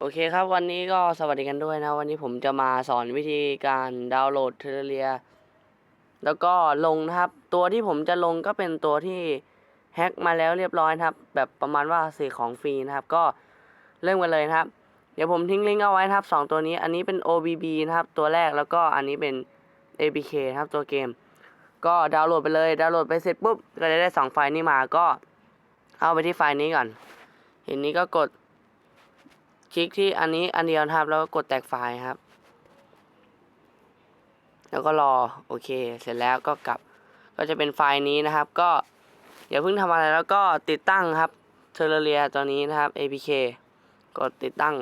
โอเคครับวันนี้ก็สวัสดีกันด้วยนะ วันนี้ผมจะมาสอนวิธีการดาวน์โหลดเทเลเรียแล้วก็ลงนะครับ ตัวที่ผมจะลงก็เป็นตัวที่แฮ็กมาแล้วเรียบร้อยนะครับ แบบประมาณว่าสื่อของฟรีนะครับ ก็เริ่มกันเลยนะครับ เดี๋ยวผมทิ้งลิงก์เอาไว้นะครับสองตัวนี้อันนี้เป็น OBB นะครับ ตัวแรกแล้วก็อันนี้เป็น APK นะครับตัวเกม ก็ดาวน์โหลดไปเลย ดาวน์โหลดไปเสร็จปุ๊บก็จะได้สองไฟล์นี้มาก็ เอาไปที่ไฟล์นี้ก่อนเห็นนี้ก็กด ลิกที่อันนี้อันเดียวนะครับ แล้วก็กดแตกไฟล์ครับ แล้วก็รอโอเค เสร็จแล้วก็กลับ ก็จะเป็นไฟล์นี้นะครับ ก็อย่าเพิ่งทำอะไรแล้วก็ติดตั้งครับเทเลเรียตัวนี้นะครับ APK กดติดตั้ง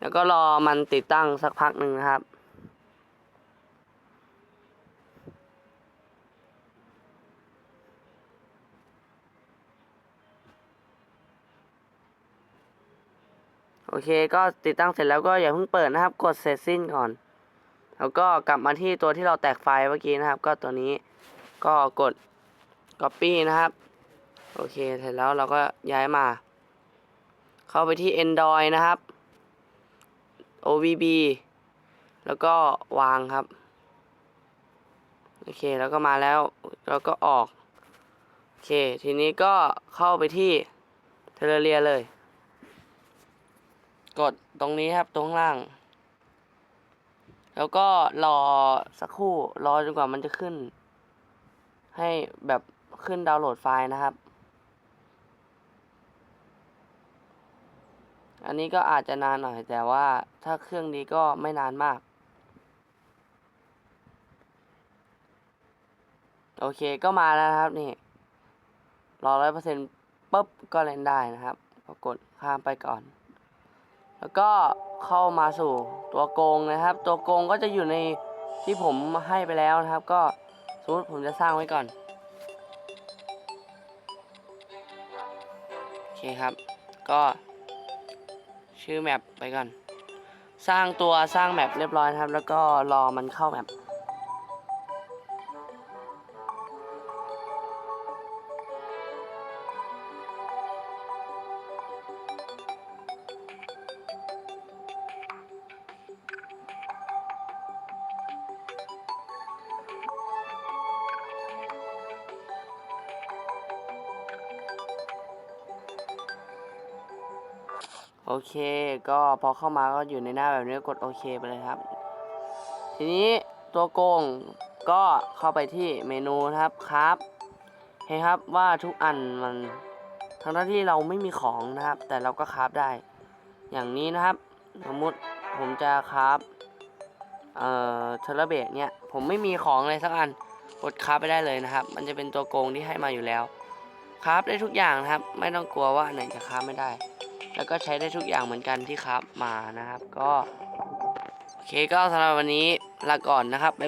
แล้วก็รอมันติดตั้งสักพักหนึ่งนะครับ โอเคก็ติดตั้งเสร็จแล้วก็อย่าเพิ่งเปิดนะครับ กดเสร็จสิ้นก่อน แล้วก็กลับมาที่ตัวที่เราแตกไฟล์เมื่อกี้นะครับ ก็ตัวนี้ก็กด Copy นะครับ โอเคเสร็จแล้วเราก็ย้ายมา เข้าไปที่ Android นะครับ OVB แล้วก็วางครับ โอเคแล้วก็มาแล้วแล้วก็ออก โอเค ทีนี้ก็เข้าไปที่เทเลเรียเลย กดตรงนี้ครับตรงข้างล่าง แล้วก็รอสักครู่รอจนกว่ามันจะขึ้น ให้แบบขึ้นดาวน์โหลดไฟล์นะครับ อันนี้ก็อาจจะนานหน่อยแต่ว่าถ้าเครื่องนี้ก็ไม่นานมาก โอเคก็มาแล้วนะครับนี่รอร้อยเปอร์เซ็นต์ปุ๊บก็เล่นได้นะครับก็กดข้ามไปก่อน แล้วก็เข้ามาสู่ตัวโกงนะครับ ตัวโกงก็จะอยู่ในที่ผมให้ไปแล้วนะครับ ก็สมมติผมจะสร้างไว้ก่อนโอเคครับ ก็ชื่อแมปไปก่อน สร้างตัวสร้างแมปเรียบร้อยนะครับ แล้วก็รอมันเข้าแมป โอเค ก็พอเข้ามาก็อยู่ในหน้าแบบนี้กดโอเคไปเลยครับ ทีนี้ตัวโกงก็เข้าไปที่เมนูนะครับครับเห็นครับว่าทุกอันมันทั้งที่เราไม่มีของนะครับ แต่เราก็คราฟได้ อย่างนี้นะครับสมมุติผมจะคราฟเอ่อเทเลเบตเนี่ยผมไม่มีของเลยสักอันกดคราฟไปได้เลยนะครับ มันจะเป็นตัวโกงที่ให้มาอยู่แล้วคราฟได้ทุกอย่างนะครับ ไม่ต้องกลัวว่าไหนจะคราฟไม่ได้ แล้วก็ใช้ได้ทุกอย่างเหมือนกันที่ครับมานะครับ ก็ โอเคก็สำหรับวันนี้ลาก่อนนะครับบ๊ายบาย